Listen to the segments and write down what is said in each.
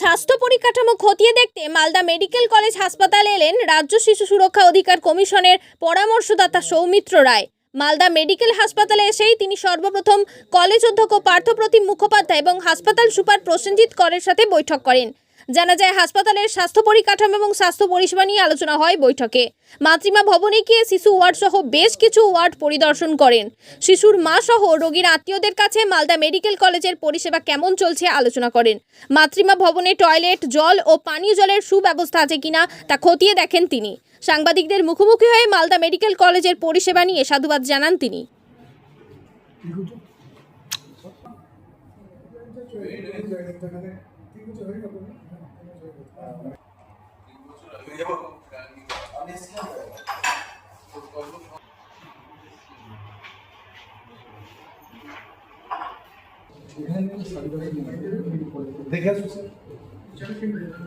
স্বাস্থ্য পরিকাঠামো খতিয়ে দেখতে মালদা মেডিকেল কলেজ হাসপাতালে এলেন রাজ্য শিশু সুরক্ষা অধিকার কমিশনের পরামর্শদাতা সৌমিত্র রায়। মালদা মেডিকেল হাসপাতালে এসেই তিনি সর্বপ্রথম কলেজ অধ্যক্ষ পার্থপ্রতিম মুখোপাধ্যায় এবং হাসপাতাল সুপার প্রসেনজিৎ করের সাথে বৈঠক করেন। জানা যায় হাসপাতালের স্বাস্থ্য পরিকাঠামো এবং স্বাস্থ্য পরিষেবা নিয়ে আলোচনা হয় বৈঠকে। মাতৃমা ভবনে গিয়ে শিশু ওয়ার্ড সহ বেশ কিছু ওয়ার্ড পরিদর্শন করেন। শিশুর মা সহ রোগীর আত্মীয়দের কাছে মালদা মেডিকেল কলেজের পরিষেবা কেমন চলছে আলোচনা করেন। মাতৃমা ভবনে টয়লেট, জল ও পানীয় জলের সুব্যবস্থা আছে কিনা তা খতিয়ে দেখেন তিনি। সাংবাদিকদের মুখোমুখি হয়ে মালদা মেডিকেল কলেজের পরিষেবা নিয়ে সাধুবাদ জানান তিনি। দেখে আসুন, স্যার।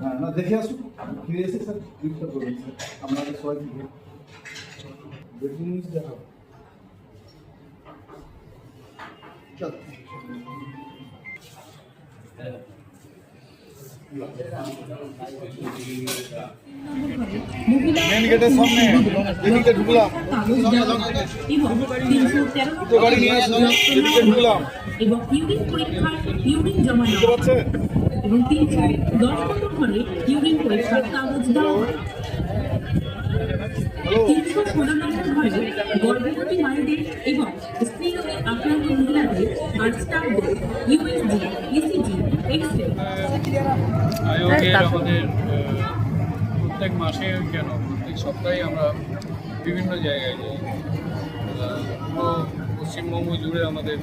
হ্যাঁ না, দেখে আসুন। ফিরে এসে, স্যার ব্রিফটা করুন স্যার। আপনাদের সবাই ফিরে বেডরুম নিচে দেখা চল। গেটের সামনে ঢুকলাম। গাড়ি নিয়ে ঢুকলাম। এবং ইউরিন পরীক্ষার এবং তিনশো এবং আক্রান্ত মহিলাদের আমাদের প্রত্যেক মাসে কেন? প্রত্যেক সপ্তাহে আমরা বিভিন্ন জায়গায় যাই। পুরো পশ্চিমবঙ্গ জুড়ে আমাদের।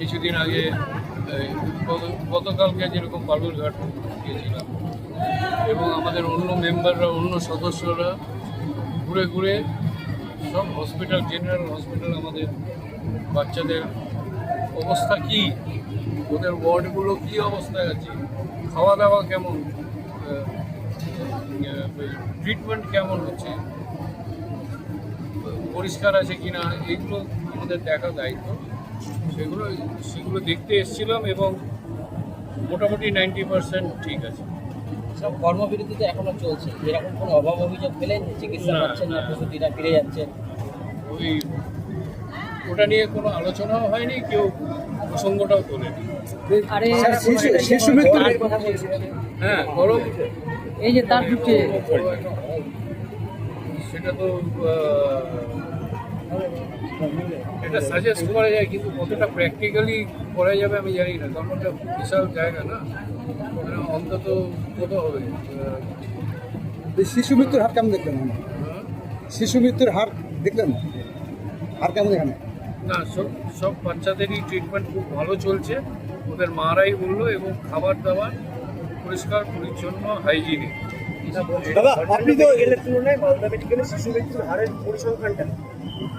কিছুদিন আগে গতকালকে যেরকম বালুরঘাট গিয়েছিলাম এবং আমাদের অন্য মেম্বাররা অন্য সদস্যরা ঘুরে ঘুরে সব হসপিটাল জেনারেল হসপিটাল আমাদের বাচ্চাদের অবস্থা কি? ওদের ওয়ার্ডগুলো কি অবস্থায় আছে? খাওয়া দাওয়া কেমন ট্রিটমেন্ট কেমন হচ্ছে? পরিষ্কার আছে কি না এগুলো আমাদের দেখা দায়িত্ব। সেগুলো সেগুলো দেখতে এসেছিলাম এবং মোটামুটি নাইনটি পার্সেন্ট ঠিক আছে। সব কর্মবিরতি তো এখনও চলছে। এরকম কোনো অভাব অভিযোগ পেলেন চিকিৎসা পাচ্ছেন না। প্রসূতিরা ফিরে যাচ্ছেন ওই ওটা নিয়ে কোনো আলোচনাও হয়নি কেউ প্রসঙ্গটাও তোলেনি। হ্যাঁ গরম এই যে তার ঢুকছে সেটা তো এটা সাজেস্ট করা যায় কিন্তু কতটা প্র্যাকটিক্যালি করা যাবে আমি জানি না। কারণ ওটা বিশাল জায়গা না। অন্তত কত হবে? শিশু মৃত্যুর হার কেমন দেখলেন? হ্যাঁ? শিশু মৃত্যুর হার দেখলেন? হার কেমন এখানে? না সব সব বাচ্চাদেরই ট্রিটমেন্ট খুব ভালো চলছে। ওদের মারাই বলল এবং খাবার দাবার পরিষ্কার পরিচ্ছন্ন হাইজিনিক দাদা আপনি তো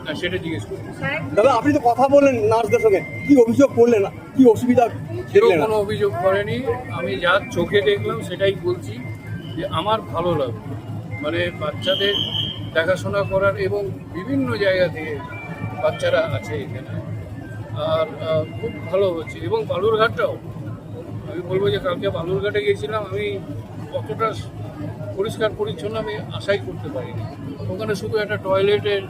না সেটা জিজ্ঞেস দাদা আপনি তো কথা বললেন নার্সদের সঙ্গে। কি অভিযোগ করলেন? কি অসুবিধা কেউ কোনো অভিযোগ করেনি। আমি যা চোখে দেখলাম সেটাই বলছি যে আমার ভালো লাগল। মানে বাচ্চাদের দেখাশোনা করার এবং বিভিন্ন জায়গা থেকে বাচ্চারা আছে এখানে। আর খুব ভালো হচ্ছে। এবং বালুরঘাটটাও, আমি বলব যে কালকে বালুরঘাটে গিয়েছিলাম, আমি কতটা পরিষ্কার পরিচ্ছন্ন আমি আশাই করতে পারিনি। ওখানে শুধু একটা টয়লেটের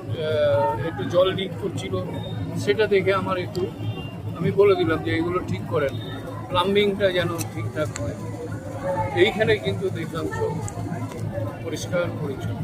একটু জল লিক করছিল, সেটা দেখে আমার একটু, আমি বলে দিলাম যে এগুলো ঠিক করেন। প্লাম্বিংটা যেন ঠিকঠাক হয়। এইখানে কিন্তু দেখলাম সব পরিষ্কার পরিচ্ছন্ন।